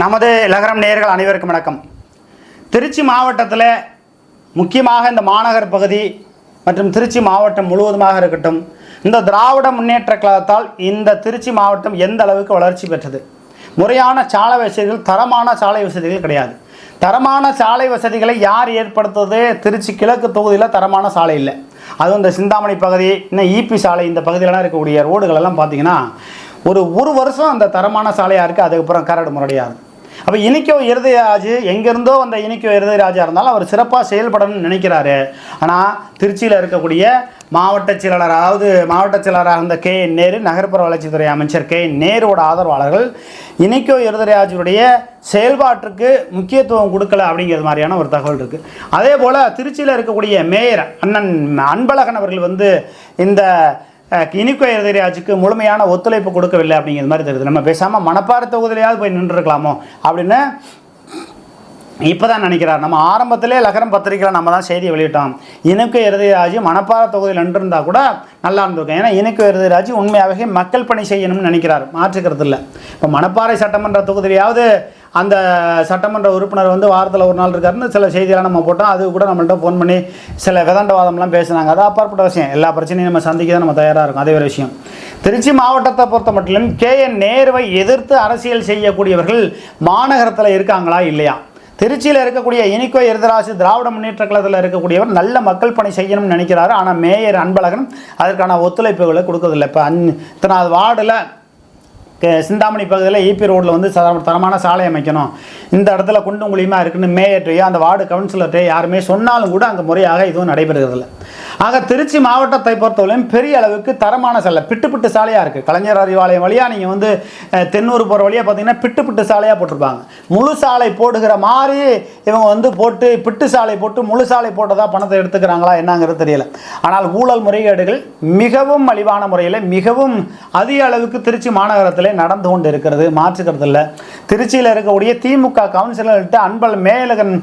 நமது இலகரம் நேயர்கள் அனைவருக்கும் வணக்கம். திருச்சி மாவட்டத்தில் முக்கியமாக இந்த மாநகர் பகுதி மற்றும் திருச்சி மாவட்டம் முழுவதுமாக இருக்கட்டும் இந்த திராவிட முன்னேற்ற கழகத்தால் இந்த திருச்சி மாவட்டம் எந்த அளவுக்கு வளர்ச்சி பெற்றது? முறையான சாலை வசதிகள் தரமான சாலை வசதிகள் கிடையாது. தரமான சாலை வசதிகளை யார் ஏற்படுத்துவது? திருச்சி கிழக்கு தொகுதியில் தரமான சாலை இல்லை. அதுவும் இந்த சிந்தாமணி பகுதி இன்னும் ஈபி சாலை இந்த பகுதியிலலாம் இருக்கக்கூடிய ரோடுகள் எல்லாம் பார்த்தீங்கன்னா ஒரு ஒரு வருஷம் அந்த தரமான சாலையாக இருக்குது அதுக்கப்புறம் கரடு முரடியாக இருக்குது அப்போ இனிக்கோ இருதயராஜ் எங்கேருந்தோ வந்த இனிக்கோ இருதயராஜாக இருந்தாலும் அவர் சிறப்பாக செயல்படணும்னு நினைக்கிறாரு. ஆனால் திருச்சியில் இருக்கக்கூடிய மாவட்ட செயலாளர் அதாவது மாவட்ட செயலாளராக இருந்த கே. என். நேரு நகர்ப்புற வளர்ச்சித்துறை அமைச்சர் கே. என். நேருவோட ஆதரவாளர்கள் இனிக்கோ இருதயராஜுடைய செயல்பாட்டுக்கு முக்கியத்துவம் கொடுக்கல அப்படிங்கிறது மாதிரியான ஒரு தகவல் இருக்குது அதே போல் திருச்சியில் இருக்கக்கூடிய மேயர் அண்ணன் அன்பழகன் அவர்கள் வந்து இந்த இனிக்கோ எதிரியாச்சுக்கு முழுமையான ஒத்துழைப்பு கொடுக்கவில்லை அப்படிங்கிற மாதிரி தெரியுது. நம்ம பேசாமல் மணப்பாறை தொகுதியிலையாவது போய் நின்றுருக்கலாமோ அப்படின்னு இப்போ தான் நினைக்கிறார். நம்ம ஆரம்பத்திலே லகரம் பத்திரிக்கையில் நம்ம தான் செய்தியை வெளியிட்டோம். இனுக்கு இறுதிராஜ் மணப்பாறை தொகுதியில் நின்றிருந்தா கூட நல்லா இருந்திருக்கும். ஏன்னா இனுக்கு இறுதிராஜ் உண்மையாகவே மக்கள் பணி செய்யணும்னு நினைக்கிறார். மாற்றுக்கிறது இல்லை இப்போ மணப்பாறை சட்டமன்ற தொகுதியிலையாவது அந்த சட்டமன்ற உறுப்பினர் வந்து வாரத்தில் ஒரு நாள் இருக்காருன்னு சில செய்தியெல்லாம் நம்ம போட்டோம். அது கூட நம்மள்ட்ட ஃபோன் பண்ணி சில விதண்டவாதம்லாம் பேசுனாங்க. அது அப்பாற்பட்ட விஷயம். எல்லா பிரச்சனையும் நம்ம சந்திக்க தான் நம்ம தயாராக இருக்கும். அதே ஒரு விஷயம். திருச்சி மாவட்டத்தை பொறுத்த மட்டிலும் கே என் நேருவை எதிர்த்து அரசியல் செய்யக்கூடியவர்கள் மாநகரத்தில் இருக்காங்களா இல்லையா? திருச்சியில் இருக்கக்கூடிய இனிக்கோ எருதராசு திராவிட முன்னேற்ற கழகத்தில் இருக்கக்கூடியவர் நல்ல மக்கள் பணி செய்யணும்னு நினைக்கிறாரு. ஆனால் மேயர் அன்பழகன் அதற்கான ஒத்துழைப்புகளை கொடுக்கறதில்லை. இப்போ அந் இத்தனாவது வார்டில் சிந்தாமணி பகுதியில் ஈபி ரோட்டில் வந்து சர- தரமான சாலை அமைக்கணும். இந்த இடத்துல குண்டும் குழியுமா இருக்குன்னு மேயர்ட்டையோ அந்த வார்டு கவுன்சிலர்கிட்டயோ யாருமே சொன்னாலும் கூட அங்கே முறையாக இதுவும் நடைபெறுகிறதில்லை ஆக திருச்சி மாவட்டத்தை பொறுத்தவரையும் பெரிய அளவுக்கு தரமான சாலை பிட்டு பிட்டு சாலையாக இருக்குது கலைஞர் அறிவாலயம் வழியாக நீங்கள் வந்து தென்னூர் போகிற வழியாக பார்த்தீங்கன்னா பிட்டு பிட்டு சாலையாக போட்டிருப்பாங்க. முழு சாலை போடுகிற மாதிரி இவங்க வந்து போட்டு பிட்டு சாலை போட்டு முழு சாலை போட்டதா பணத்தை எடுத்துக்கிறாங்களா என்னங்கிறது தெரியல. ஆனால் ஊழல் முறைகேடுகள் மிகவும் மலிவான முறையில் மிகவும் அதிக அளவுக்கு திருச்சி மாநகரத்திலே நடந்து கொண்டு இருக்கிறது மாற்றுக்கிறது இல்லை. திருச்சியில் இருக்கக்கூடிய திமுக கவுன்சிலர்கிட்ட அன்பல் மேலகன்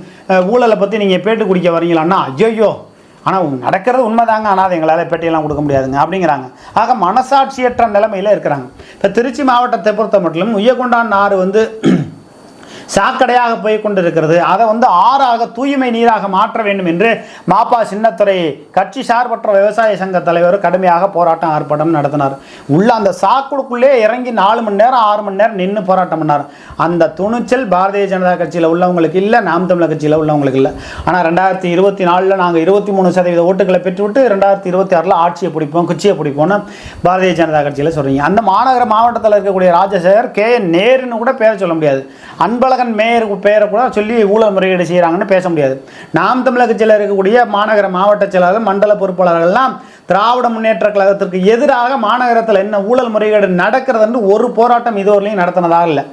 ஊழலை பற்றி நீங்கள் பேட்டு குடிக்க வரீங்களான்னா ஐயோ ஆனால் நடக்கிறது உண்மைதாங்க. ஆனால் அதை எங்களால் பேட்டியெல்லாம் கொடுக்க முடியாதுங்க. அப்படிங்கிறாங்க. ஆக மனசாட்சியற்ற நிலைமையில் இருக்கிறாங்க. இப்போ திருச்சி மாவட்டத்தை பொறுத்த மட்டும் உய்யகொண்டான் ஆறு வந்து சாக்கடையாக போய் கொண்டிருக்கிறது. அதை வந்து ஆறாக தூய்மை நீராக மாற்ற வேண்டும் என்று மாப்பா சின்னத்துறை கட்சி சார்பற்ற விவசாய சங்க தலைவர் கடுமையாக போராட்டம் ஆர்ப்பாட்டம் நடத்தினார். உள்ள அந்த சாக்குடுக்குள்ளே இறங்கி நாலு மணி நேரம் ஆறு மணி நேரம் நின்று போராட்டம் பண்ணார். அந்த துணிச்சல் பாரதிய ஜனதா கட்சியில் உள்ளவங்களுக்கு இல்லை நாம் தமிழர் கட்சியில் உள்ளவங்களுக்கு இல்லை. ஆனால் ரெண்டாயிரத்தி இருபத்தி நாலில் நாங்கள் இருபத்தி மூணு சதவீத ஓட்டுகளை பெற்றுவிட்டு ரெண்டாயிரத்தி இருபத்தி ஆறில் ஆட்சியை பிடிப்போம் குச்சியை பிடிப்போம்னு பாரதிய ஜனதா கட்சியில் சொல்கிறீங்க அந்த மாநகர மாவட்டத்தில் இருக்கக்கூடிய ராஜசேகர் கே. நேருன்னு கூட பேர சொல்ல முடியாது. அன்பழகன் மேயருக்கு பேரை கூட சொல்லி ஊழல் முறையீடு செய்கிறாங்கன்னு பேச முடியாது. நாம் தமிழகத்தில் இருக்கக்கூடிய மாநகர மாவட்ட செயலாளர் மண்டல பொறுப்பாளர்கள்லாம் திராவிட முன்னேற்ற கழகத்திற்கு எதிராக மாநகரத்தில் என்ன ஊழல் முறைகேடு நடக்கிறதுன்னு ஒரு போராட்டம் இதுவரையிலையும் நடத்தினதாக இல்லை.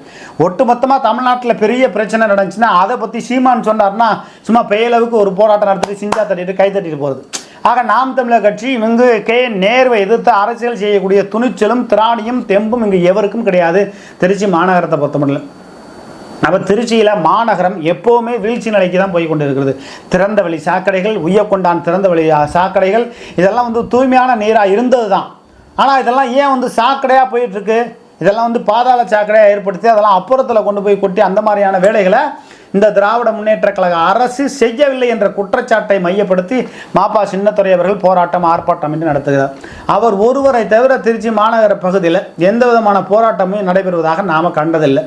ஒட்டுமொத்தமாக தமிழ்நாட்டில் பெரிய பிரச்சனை நடந்துச்சுன்னா அதை பற்றி சீமான் சொன்னார்னா சும்மா பெயளவுக்கு ஒரு போராட்டம் நடத்திட்டு சிஞ்சா தட்டிட்டு கை தட்டிட்டு போகிறது ஆக நாம் தமிழர் கட்சி இங்கு கே நேர்வை எதிர்த்து அரசியல் செய்யக்கூடிய துணிச்சலும் திராணியும் தெம்பும் இங்கு எவருக்கும் கிடையாது. திருச்சி மாநகரத்தை பொறுத்தமட்டும் நம்ம திருச்சியில் மாநகரம் எப்போவுமே வீழ்ச்சி நிலைக்கு தான் போய் கொண்டு இருக்கிறது திறந்த வழி சாக்கடைகள் உய்யக்கொண்டான் திறந்த வழி சாக்கடைகள் இதெல்லாம் வந்து தூய்மையான நீராக இருந்தது தான் ஆனால் இதெல்லாம் ஏன் வந்து சாக்கடையாக போயிட்டுருக்கு? இதெல்லாம் வந்து பாதாள சாக்கடையாக ஏற்படுத்தி அதெல்லாம் அப்புறத்தில் கொண்டு போய் கொட்டி அந்த மாதிரியான வேலைகளை இந்த திராவிட முன்னேற்ற கழக அரசு செய்யவில்லை என்ற குற்றச்சாட்டை மையப்படுத்தி மாப்பா சின்னத்துறை அவர்கள் போராட்டம் ஆர்ப்பாட்டம் என்று நடத்துகிறார். அவர் ஒருவரை தவிர திருச்சி மாநகர பகுதியில் எந்த விதமான போராட்டமும் நடைபெறுவதாக நாம் கண்டதில்லை.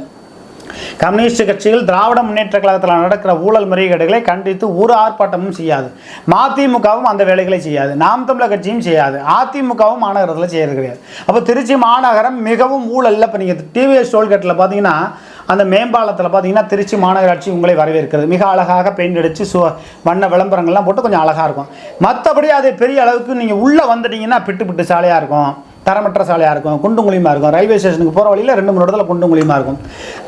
கம்யூனிஸ்ட் கட்சிகள் திராவிட முன்னேற்ற கழகத்தில் நடக்கிற ஊழல் முறைகேடுகளை கண்டித்து ஒரு ஆர்ப்பாட்டமும் செய்யாது. மதிமுகவும் அந்த வேலைகளை செய்யாது. நாம் தமிழர் கட்சியும் செய்யாது. அதிமுகவும் மாநகரத்தில் செய்யறது கிடையாது. அப்போ திருச்சி மாநகரம் மிகவும் ஊழலில் இப்போ நீங்கள் டிவிஎஸ் டோல்கேட்டில் பார்த்தீங்கன்னா அந்த மேம்பாலத்தில் பார்த்தீங்கன்னா திருச்சி மாநகராட்சி உங்களை வரவேற்கிறது. மிக அழகாக பெயிண்ட் அடித்து சு வண்ண விளம்பரங்கள்லாம் போட்டு கொஞ்சம் அழகாக இருக்கும். மற்றபடி அது பெரிய அளவுக்கு நீங்கள் உள்ளே வந்துட்டீங்கன்னா பிட்டு பிட்டு சாலையாக இருக்கும். தரமற்ற சாலையாக இருக்கும் குண்டும் குழியுமாக இருக்கும் ரயில்வே ஸ்டேஷனுக்கு போகிற வழியில் ரெண்டு மூணு இடத்துல குண்டும் குழியுமாக இருக்கும்.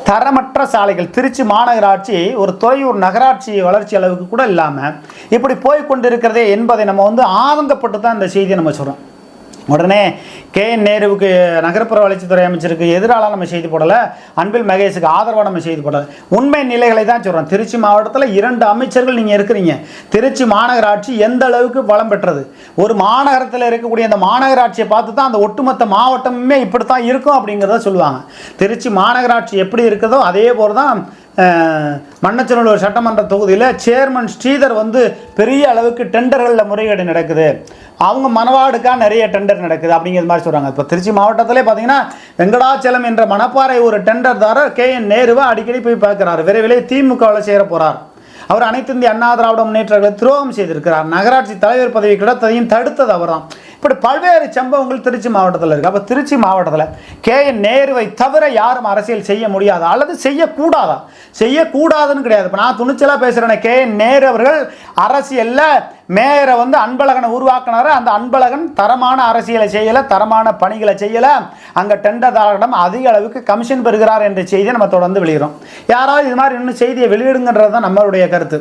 தரமற்ற சாலைகள் திருச்சி மாநகராட்சி ஒரு துறையூர் நகராட்சி வளர்ச்சி அளவுக்கு கூட இல்லாமல் இப்படி போய் கொண்டிருக்கிறதே என்பதை நம்ம வந்து ஆதங்கப்பட்டு தான் இந்த செய்தியை நம்ம சொல்கிறோம் உடனே கே என் நேருவுக்கு நகர்ப்புற வளர்ச்சித்துறை அமைச்சருக்கு எதிராக நம்ம செய்தி போடலை. அன்பில் மகேஷுக்கு ஆதரவாக நம்ம செய்தி போடலை. உண்மை நிலைகளை தான் சொல்கிறோம் திருச்சி மாவட்டத்தில் இரண்டு அமைச்சர்கள் நீங்கள் இருக்கிறீங்க. திருச்சி மாநகராட்சி எந்த அளவுக்கு பலம் பெற்றது? ஒரு மாநகரத்தில் இருக்கக்கூடிய அந்த மாநகராட்சியை பார்த்து தான் அந்த ஒட்டுமொத்த மாவட்டமுமே இப்படி தான் இருக்கும் அப்படிங்கிறத சொல்லுவாங்க. திருச்சி மாநகராட்சி எப்படி இருக்குதோ அதே போல் தான் மண்ணச்சநல்லூர் சட்டமன்ற தொகுதியில் சேர்மன் ஸ்ரீதர் வந்து பெரிய அளவுக்கு டெண்டர்களில் முறைகேடு நடக்குது. அவங்க மனவாடுக்காக நிறைய டெண்டர் நடக்குது அப்படிங்கிற மாதிரி சொல்கிறாங்க இப்போ திருச்சி மாவட்டத்திலே பார்த்தீங்கன்னா வெங்கடாச்சலம் என்ற மணப்பாறை ஒரு டெண்டர்தாரர் கே. என். நேருவை அடிக்கடி போய் பார்க்குறாரு. விரைவிலே திமுகவில் சேர போகிறார் அவர் அனைத்து இந்திய அண்ணா திராவிட முன்னேற்றங்களை துரோகம் செய்திருக்கிறார். நகராட்சி தலைவர் பதவி கிடைத்ததையும் தடுத்தது அவர்தான். இப்படி பல்வேறு சம்பவங்கள் திருச்சி மாவட்டத்தில் இருக்குது அப்போ திருச்சி மாவட்டத்தில் கே. என். நேருவை தவிர யாரும் அரசியல் செய்ய முடியாதா? அல்லது செய்யக்கூடாதா? செய்யக்கூடாதுன்னு கிடையாது. இப்போ நான் துணிச்சலாக பேசுகிறேன் கே. என். நேரு அவர்கள் அரசியலில் மேயரை வந்து அன்பழகனை உருவாக்கினார். அந்த அன்பழகன் தரமான அரசியலை செய்யலை தரமான பணிகளை செய்யலை. அங்கே டெண்டர்தாரரிடம் அதிக அளவுக்கு கமிஷன் பெறுகிறார் என்ற செய்தியை நம்ம தொடர்ந்து வெளியிடும் யாராவது இது மாதிரி இன்னும் செய்தியை வெளியிடுங்கன்றது தான் நம்மளுடைய கருத்து.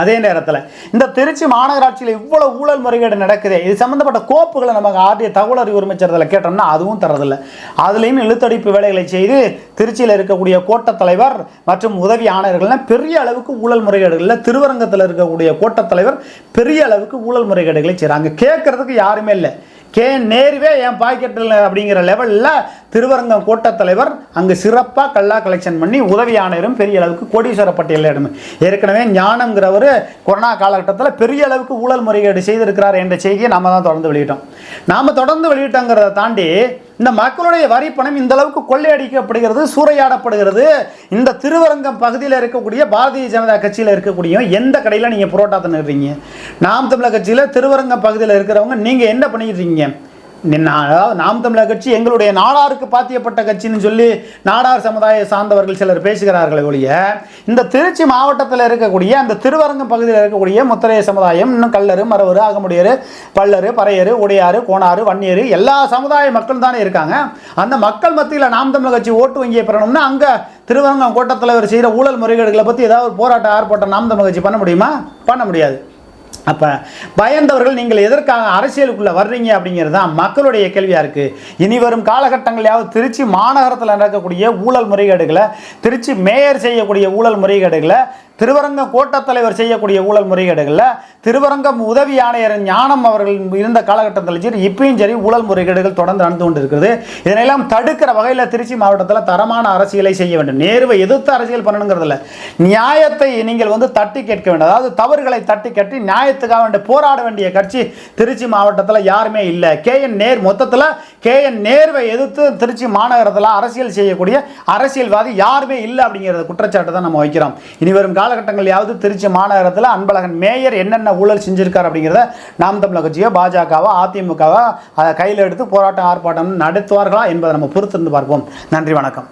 அதே நேரத்தில் இந்த திருச்சி மாநகராட்சியில் இவ்வளோ ஊழல் முறைகேடு நடக்குது இது சம்மந்தப்பட்ட கோப்புகளை நமக்கு ஆர்டிய தகவல் அறிவு உரிமைச்சரத்தில் கேட்டோம்னா அதுவும் தரதில்லை அதுலேயும் இழுத்தடிப்பு வேலைகளை செய்து திருச்சியில் இருக்கக்கூடிய கோட்டத் தலைவர் மற்றும் உதவி ஆணையர்கள்லாம் பெரிய அளவுக்கு ஊழல் முறைகேடுகளில் திருவரங்கத்தில் இருக்கக்கூடிய கோட்டத் தலைவர் பெரிய அளவுக்கு ஊழல் முறைகேடுகளை செய்கிறாங்க கேட்கறதுக்கு யாருமே இல்லை. கே நேருவே என் பாக்கெட்டில் அப்படிங்கிற லெவலில் திருவரங்கம் கூட்டத்தலைவர் அங்கு சிறப்பாக கல்லா கலெக்ஷன் பண்ணி உதவி ஆணையரும் பெரிய அளவுக்கு கோடீஸ்வர பட்டியலில் இடம் ஏற்கனவே ஞானங்கிறவர் கொரோனா காலகட்டத்தில் பெரிய அளவுக்கு ஊழல் முறைகேடு செய்திருக்கிறார் என்ற செய்தியை நம்ம தான் தொடர்ந்து வெளியிட்டோம். நாம் தொடர்ந்து வெளியிட்டோங்கிறத தாண்டி இந்த மக்களுடைய வரி பணம் இந்த அளவுக்கு கொள்ளையடிக்கப்படுகிறது சூறையாடப்படுகிறது. இந்த திருவரங்கம் பகுதியில் இருக்கக்கூடிய பாரதிய ஜனதா கட்சியில் இருக்கக்கூடிய எந்த கடையில் நீங்கள் புரோட்டா தின்னுறீங்க நாம் தமிழர் கட்சியில் திருவரங்கம் பகுதியில் இருக்கிறவங்க நீங்கள் என்ன பண்ணிட்டு இருக்கீங்க அதாவது நாம் தமிழர் கட்சி எங்களுடைய நாடாருக்கு பாத்தியப்பட்ட கட்சின்னு சொல்லி நாடார் சமுதாய சார்ந்தவர்கள் சிலர் பேசுகிறார்களே ஒழிய இந்த திருச்சி மாவட்டத்தில் இருக்கக்கூடிய அந்த திருவரங்கம் பகுதியில் இருக்கக்கூடிய முத்தரைய சமுதாயம் இன்னும் கல்லரு மரவரு அகமுடையரு பல்லரு பறையரு உடையாறு கோணாறு வன்னியரு எல்லா சமுதாய மக்கள் தானே இருக்காங்க. அந்த மக்கள் மத்தியில் நாம் தமிழர் கட்சி ஓட்டு வங்கியை பெறணும்னா அங்கே திருவரங்கம் கோட்டத்தில் செய்கிற ஊழல் முறைகேடுகளை பற்றி ஏதாவது ஒரு போராட்டம் ஆர்ப்பாட்டம் நாம் தமிழர் கட்சி பண்ண முடியுமா? பண்ண முடியாது. அப்போ பயந்தவர்கள் நீங்கள் எதற்காக அரசியலுக்குள்ளே வர்றீங்க அப்படிங்கிறது தான் மக்களுடைய கேள்வியாக இருக்குது இனி வரும் காலகட்டங்களையாவது திருச்சி மாநகரத்தில் நடக்கக்கூடிய ஊழல் முறைகேடுகளை திருச்சி மேயர் செய்யக்கூடிய ஊழல் முறைகேடுகளை திருவரங்கம் கோட்டத்தலைவர் செய்யக்கூடிய ஊழல் முறைகேடுகளில் திருவரங்கம் உதவி ஆணையர் ஞானம் அவர்கள் இருந்த காலகட்டத்தில் சரி இப்பயும் சரி ஊழல் முறைகேடுகள் தொடர்ந்து நடந்து கொண்டு இருக்கிறது இதனையெல்லாம் தடுக்கிற வகையில் திருச்சி மாவட்டத்தில் தரமான அரசியலை செய்ய வேண்டும். நேருவை எதிர்த்து அரசியல் பண்ணணுங்கிறதுல நியாயத்தை நீங்கள் வந்து தட்டி கேட்க வேண்டும். அதாவது தவறுகளை தட்டி கட்டி நியாயத்துக்காக வேண்டிய போராட வேண்டிய கட்சி திருச்சி மாவட்டத்தில் யாருமே இல்லை. கே என் நேர் மொத்தத்தில் கே என் நேர்வை எதிர்த்து திருச்சி மாநகரத்தில் அரசியல் செய்யக்கூடிய அரசியல்வாதி யாருமே இல்லை அப்படிங்கிறத குற்றச்சாட்டு தான் நம்ம வைக்கிறோம். இனி வரும் காலகட்டங்களையாவது திருச்சி மாநகரத்தில் அன்பழகன் மேயர் என்னென்ன ஊழல் செஞ்சுருக்கார் அப்படிங்கிறத நாம் தமிழக கட்சியோ பாஜகவோ அதிமுகவோ அதை கையில் எடுத்து போராட்டம் ஆர்ப்பாட்டம் நடத்துவார்களா என்பதை நம்ம பொறுத்திருந்து பார்ப்போம். நன்றி வணக்கம்.